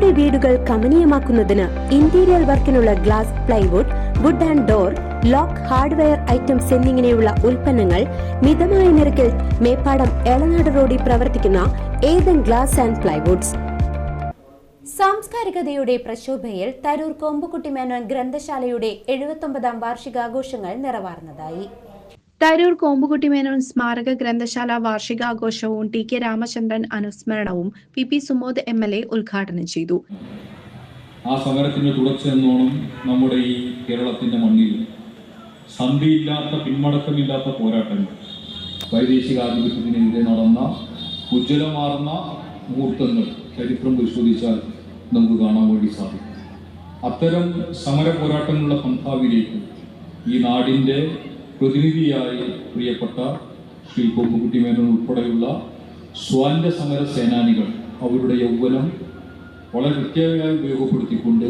നിങ്ങളുടെ വീടുകൾ കമനീയമാക്കുന്നതിന് interior വർക്കിനുള്ള glass plywood wood and door lock hardware items എന്നിങ്ങനെയുള്ള ഉൽപ്പന്നങ്ങൾ മിതമായ നിരക്കിൽ മേപ്പാടം എളനാട് റോഡിൽ പ്രവർത്തിക്കുന്ന ഏതൻ ഗ്ലാസ് ആൻഡ് പ്ലൈവുഡ്സ്. സാംസ്കാരികതയുടെ പ്രശോഭയിൽ തരൂർ കൊമ്പുകുട്ടി മേനോൻ ഗ്രന്ഥശാലയുടെ എഴുപത്തൊമ്പതാം വാർഷികാഘോഷങ്ങൾ നിറവാർന്നതായി. തരൂർ കോമ്പുകുട്ടിമേനോൻ സ്മാരക ഗ്രന്ഥശാല വാർഷികാഘോഷവും T K Ramachandran അനുസ്മരണവും P P Sumod M L A ഉദ്ഘാടനം ചെയ്തു. ആ സമരത്തിന്റെ തുടർച്ചയെന്നോണം നമ്മുടെ ഈ കേരളത്തിന്റെ മണ്ണിൽ സന്ധിയില്ലാത്ത പിന്മടക്കമില്ലാത്ത പോരാട്ടങ്ങൾ വൈദേശിക ആധിപത്യത്തിനെതിരെ നടന്ന ഉജ്ജ്വലമാർന്ന മുഹൂർത്തങ്ങൾ ചരിത്രം പരിശോധിച്ചാൽ നമുക്ക് കാണാൻ വേണ്ടി സാധിക്കും. അത്തരം സമര പോരാട്ടങ്ങളുടെ പന്ഥാവിലേക്ക് ഈ നാടിന്റെ പ്രതിനിധിയായി പ്രിയപ്പെട്ട ശ്രീ കൊമ്പുകുട്ടി മേനോൻ ഉൾപ്പെടെയുള്ള സ്വാതന്ത്ര്യ സമര സേനാനികൾ അവരുടെ യൗവനം വളരെ കൃത്യമായി ഉപയോഗപ്പെടുത്തിക്കൊണ്ട്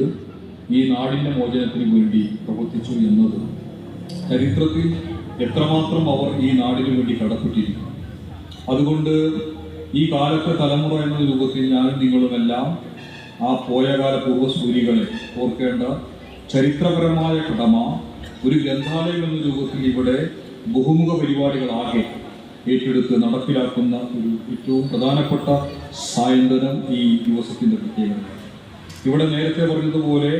ഈ നാടിന്റെ മോചനത്തിന് വേണ്ടി പ്രവർത്തിച്ചു എന്നത് ചരിത്രത്തിൽ എത്രമാത്രം അവർ ഈ നാടിനു വേണ്ടി കടപ്പെട്ടിരിക്കും അതുകൊണ്ട് ഈ കാലത്തെ തലമുറ എന്ന രൂപത്തിൽ ഞാനും നിങ്ങളുമെല്ലാം ആ പോയകാല പൂർവസൂരികളെ ഓർക്കേണ്ട ചരിത്രപരമായ കടമ ഒരു ഗ്രന്ഥാലയം എന്ന രൂപത്തിൽ ഇവിടെ ബഹുമുഖ പരിപാടികളാകെ ഏറ്റെടുത്ത് നടപ്പിലാക്കുന്ന ഒരു ഏറ്റവും പ്രധാനപ്പെട്ട സായന്തനം ഈ ദിവസത്തിന്റെ പ്രത്യേകത ഇവിടെ നേരത്തെ പറഞ്ഞതുപോലെ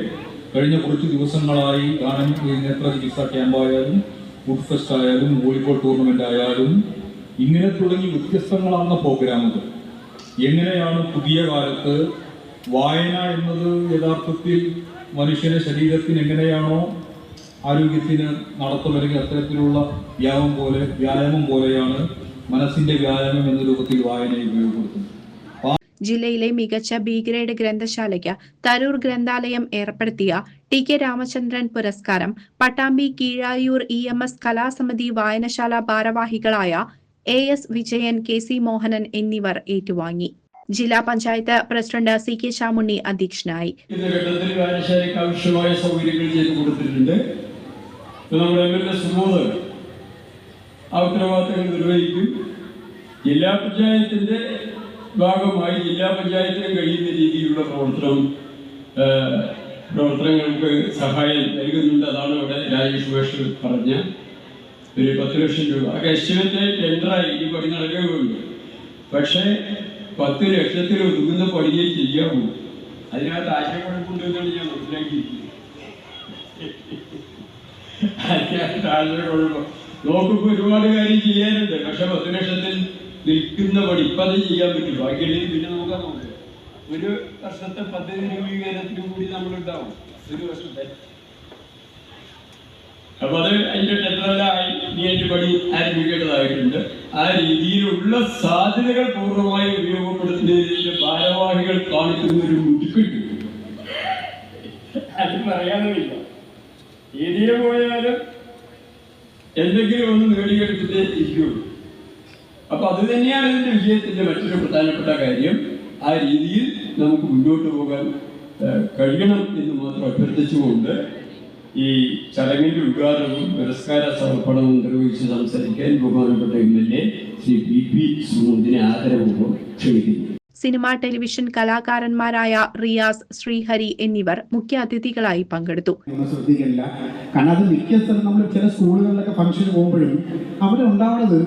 കഴിഞ്ഞ കുറച്ച് ദിവസങ്ങളായി ഗാനം നേത്ര ചികിത്സാ ക്യാമ്പായാലും ഫുഡ് ഫെസ്റ്റ് ആയാലും വോളിബോൾ ടൂർണമെന്റ് ആയാലും ഇങ്ങനെ തുടങ്ങി വ്യത്യസ്തങ്ങളാകുന്ന പ്രോഗ്രാമുകൾ. എങ്ങനെയാണ് പുതിയ കാലത്ത് വായന എന്നത് യഥാർത്ഥത്തിൽ മനുഷ്യന്റെ ശരീരത്തിന് എങ്ങനെയാണോ ആരോഗ്യത്തിന് നടത്തം അല്ലെങ്കിൽ അത്തരത്തിലുള്ള വ്യായാമം പോലെ വ്യായാമം പോലെയാണ് മനസ്സിന്റെ വ്യായാമം എന്ന രൂപത്തിൽ വായനയെ ഉപയോഗപ്പെടുത്തുന്നത്. ജില്ലയിലെ മികച്ച ബി ഗ്രേഡ് ഗ്രന്ഥശാലയ്ക്ക് തരൂർ ഗ്രന്ഥാലയം ഏർപ്പെടുത്തിയ ടി കെ രാമചന്ദ്രൻ പുരസ്കാരം Pattambi Keezhayur E M S കലാസമിതി വായനശാല ഭാരവാഹികളായ A S Vijayan K C Mohanan എന്നിവർ ഏറ്റുവാങ്ങി. ജില്ലാ panchayat president C K Shamunni അധ്യക്ഷനായി. ഇന്ന ആവശ്യമായ സൗകര്യങ്ങൾ ചെയ്തു കൊടുത്തിട്ടുണ്ട് ഇപ്പൊ നമ്മുടെ എം എൽ എ സുബോധകൻ ആ ഉത്തരവാദിത്തങ്ങൾ നിർവഹിക്കും. ജില്ലാ പഞ്ചായത്തിന്റെ ഭാഗമായി ജില്ലാ പഞ്ചായത്തിന് കഴിയുന്ന രീതിയിലുള്ള പ്രവർത്തനം പ്രവർത്തനങ്ങൾക്ക് സഹായം നൽകുന്നുണ്ട്. അതാണ് ഇവിടെ രാജേഷ് സുരേഷ് പറഞ്ഞ ഒരു പത്ത് ലക്ഷം രൂപ. എസ്റ്റിമേറ്റ് ടെൻഡറായി ഈ പണി നടക്കുകയുള്ളൂ. പക്ഷേ പത്ത് ലക്ഷത്തിൽ ഒതുങ്ങുന്ന പണിയെ ചെയ്യാവൂ അതിനകത്ത് ആശയപ്പെടുന്നുണ്ടെന്നാണ് ഞാൻ മനസ്സിലാക്കിയിരിക്കുന്നത്. ആശയക്കുഴപ്പം നോക്കുമ്പോൾ ഒരുപാട് കാര്യം ചെയ്യാനുണ്ട്. പക്ഷെ പത്ത് ലക്ഷത്തിൽ നിൽക്കുന്ന പണി ഇപ്പം അത് ചെയ്യാൻ പറ്റും ബാക്കിയുണ്ടെങ്കിൽ പിന്നെ നോക്കാൻ നോക്കുക ഒരു വർഷത്തെ പദ്ധതി രൂപീകരണത്തിനും കൂടി നമ്മൾ നമ്മളുണ്ടാവും. ഒരു വർഷത്തെ അപ്പൊ അത് അതിന്റെ ടെൻഡറെല്ലാം അതിന്റെ പണി ആരംഭിക്കേണ്ടതായിട്ടുണ്ട്. ആ രീതിയിലുള്ള സാധ്യതകൾ പൂർണമായി ഉപയോഗപ്പെടുത്തുന്നതിന്റെ ഭാരവാഹികൾ കാണിക്കുന്ന ഒരു മുതുക്കുണ്ട് അത് പറയാനുമില്ല ഏതിലെ പോയാലും എന്തെങ്കിലും ഒന്ന് നേടിയെടുത്തിട്ടേ ഇരിക്കുള്ളൂ അപ്പൊ അത് തന്നെയാണ് ഇതിന്റെ വിജയത്തിന്റെ മറ്റൊരു പ്രധാനപ്പെട്ട കാര്യം. ആ രീതിയിൽ നമുക്ക് മുന്നോട്ട് പോകാൻ കഴിയണം എന്ന് മാത്രം അഭ്യർത്ഥിച്ചുകൊണ്ട് ഈ ചടങ്ങിന്റെ ഉദ്ഘാടനവും പുരസ്കാര സമർപ്പണവും നിർവഹിച്ച് സംസാരിക്കാൻ ബഹുമാനപ്പെട്ട M L A Shri P P സുമന്തിനെ ആദരപൂർവം ക്ഷണിക്കുന്നു. സിനിമ ടെലിവിഷൻ കലാകാരന്മാരായ റിയാസ് ശ്രീഹരി എന്നിവർ മുഖ്യാതിഥികളായി പങ്കെടുത്തു. കാരണം അത് മിക്ക നമ്മൾ ചില സ്കൂളുകളിലൊക്കെ ഫംഗ്ഷന് പോകുമ്പോഴും അവിടെ ഉണ്ടാവുന്നത്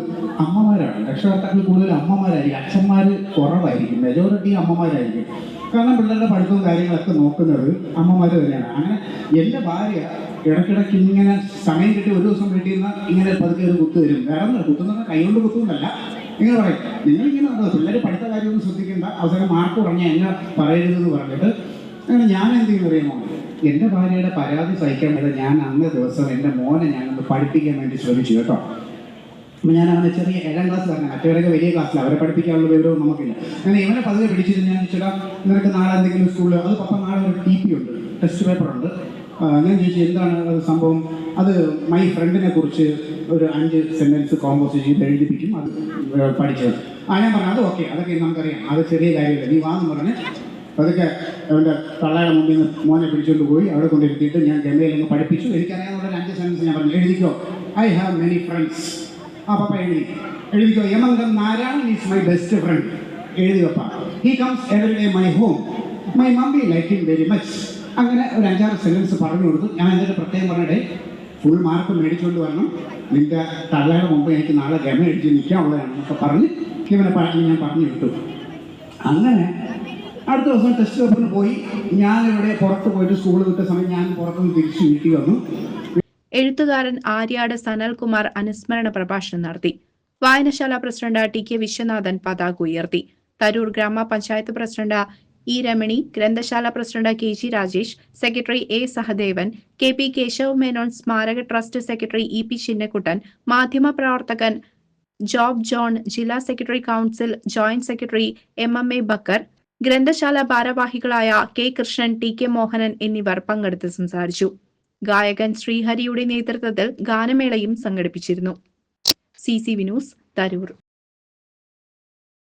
അമ്മമാരാണ്. രക്ഷകർത്താക്കൾ കൂടുതൽ അമ്മമാരായിരിക്കും. അച്ഛന്മാർ കുറവായിരിക്കും. മെജോറിറ്റി അമ്മമാരായിരിക്കും. കാരണം പിള്ളേരുടെ പഠിത്തവും കാര്യങ്ങളൊക്കെ നോക്കുന്നത് അമ്മമാർ തന്നെയാണ്. അങ്ങനെ എന്റെ ഭാര്യ ഇടയ്ക്കിടയ്ക്ക് ഇങ്ങനെ സമയം കിട്ടി ഒരു ദിവസം വീട്ടിൽ നിന്ന് ഇങ്ങനെ പതുക്കെ ഒരു കുത്തു തരും. വേറെ കുത്തുന്ന കൈകൊണ്ട് കുത്തുന്നല്ല ഇങ്ങനെ പറയും. നിങ്ങൾ ഇങ്ങനെ നടന്നത് പിള്ളേർ പഠിത്ത കാര്യമൊന്നും ശ്രദ്ധിക്കേണ്ട. അവസരം മാർക്ക് കുറഞ്ഞ എന്നെ പറയരുതെന്ന് പറഞ്ഞിട്ട് അങ്ങനെ ഞാൻ എന്ത് ചെയ്യുന്നു അറിയാമോ? എന്റെ ഭാര്യയുടെ പരാതി സഹിക്കാൻ വേണ്ടി ഞാൻ അന്ന് ദിവസം എന്റെ മോനെ ഞാനൊന്ന് പഠിപ്പിക്കാൻ വേണ്ടി ശ്രമിച്ചു കേട്ടോ. അപ്പം ഞാൻ അവനെ ചെറിയ ഏഴാം ക്ലാസ് തന്നെ മറ്റവരൊക്കെ വലിയ ക്ലാസ്സിൽ അവരെ പഠിപ്പിക്കാനുള്ള വിവരവും നമുക്കില്ല. അങ്ങനെ ഇവനെ പതിവ് പിടിച്ചിട്ട് ഞാൻ ചില നിനക്ക് നാളെ എന്തെങ്കിലും സ്കൂളിൽ അത് പപ്പ നാളെ ഒരു ടി പി ഉണ്ട്. ടെസ്റ്റ് പേപ്പർ ഉണ്ട്. ഞാൻ ചോദിച്ചു എന്താണ് അത് സംഭവം? അത് മൈ ഫ്രണ്ടിനെ കുറിച്ച് ഒരു അഞ്ച് സെന്റൻസ് കോമ്പോസ് ചെയ്ത് എഴുതിപ്പിക്കും അത് പഠിച്ചത് ആ ഞാൻ പറഞ്ഞു അത് ഓക്കെ അതൊക്കെ നമുക്കറിയാം. അത് ചെറിയ കാര്യമില്ല. നീ വാന്ന് പറഞ്ഞ് അതൊക്കെ അവന്റെ തള്ളയുടെ മുമ്പിൽ നിന്ന് മോനെ പിടിച്ചുകൊണ്ട് പോയി അവിടെ കൊണ്ടിരുത്തിയിട്ട് ഞാൻ ഗംഗയിൽ നിന്ന് പഠിപ്പിച്ചു. എനിക്കറിയാവുന്ന ഒരു അഞ്ച് സെന്റൻസ് ഞാൻ പറഞ്ഞു. എഴുതിക്കോ? ഐ ഹാവ് മെനി ഫ്രണ്ട്സ് ആ പപ്പ എഴുതി. എഴുതിക്കോ? യമംഗം Narayanan is my best friend എഴുതി പപ്പ. He comes every day my home my mummy like him very much അങ്ങനെ ഒരു അഞ്ചാറ് സെന്റൻസ് പറഞ്ഞു കൊടുത്തു. ഞാൻ എന്നിട്ട് പ്രത്യേകം പറഞ്ഞിടേ ഫുൾ മാർക്ക് മേടിച്ചുകൊണ്ട് വരണം. നിന്റെ തള്ളയുടെ മുമ്പ് എനിക്ക് നാളെ ഗമ അടിച്ച് നിൽക്കാനുള്ളതാണെന്നൊക്കെ പറഞ്ഞ് ഇവനെ പറഞ്ഞ് ഞാൻ പറഞ്ഞു വിട്ടു അങ്ങനെ അടുത്ത ദിവസം ടെസ്റ്റ് പേപ്പറിന് പോയി. ഞാനിവിടെ പുറത്ത് പോയിട്ട് സ്കൂൾ വിട്ട സമയം ഞാൻ പുറത്തുനിന്ന് തിരിച്ചു വീട്ടിൽ വന്നു. എഴുത്തുകാരൻ ആര്യാട് സനൽകുമാർ അനുസ്മരണ പ്രഭാഷണം നടത്തി. വായനശാല പ്രസിഡന്റ് ടി കെ വിശ്വനാഥൻ പതാക ഉയർത്തി. തരൂർ ഗ്രാമപഞ്ചായത്ത് പ്രസിഡന്റ് ഇ രമണി ഗ്രന്ഥശാല president K G Rajesh secretary A Sahadevan K P Keshav Menon സ്മാരക trust secretary E P Chinnakuttan മാധ്യമപ്രവർത്തകൻ ജോബ് ജോൺ ജില്ലാ secretary council joint secretary M M A Bakar ഗ്രന്ഥശാല ഭാരവാഹികളായ K Krishnan T K Mohanan എന്നിവർ പങ്കെടുത്ത് സംസാരിച്ചു. ഗായകൻ ശ്രീഹരിയുടെ നേതൃത്വത്തിൽ ഗാനമേളയും സംഘടിപ്പിച്ചിരുന്നു. C C Vinoos Tharoor.